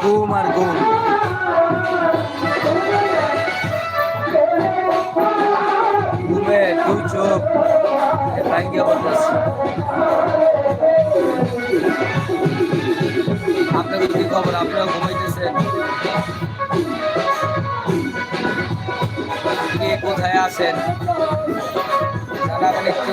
ঘুম আর ঘুম। ঘুমে দুই চোখ ভাঙ্গে খবর? আপনারা ঘুমাইতেছেন? কোথায় আছেন? জানাবেন একটু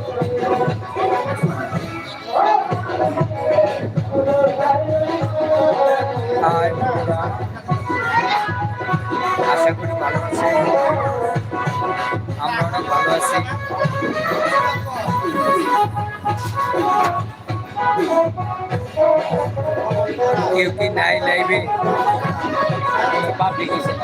বন্ধুরা আশা করি ভালো আছে। আমরা অনেক ভালো আছি। কেউ কি নাই লাইভে? পাবলিক হিসেবে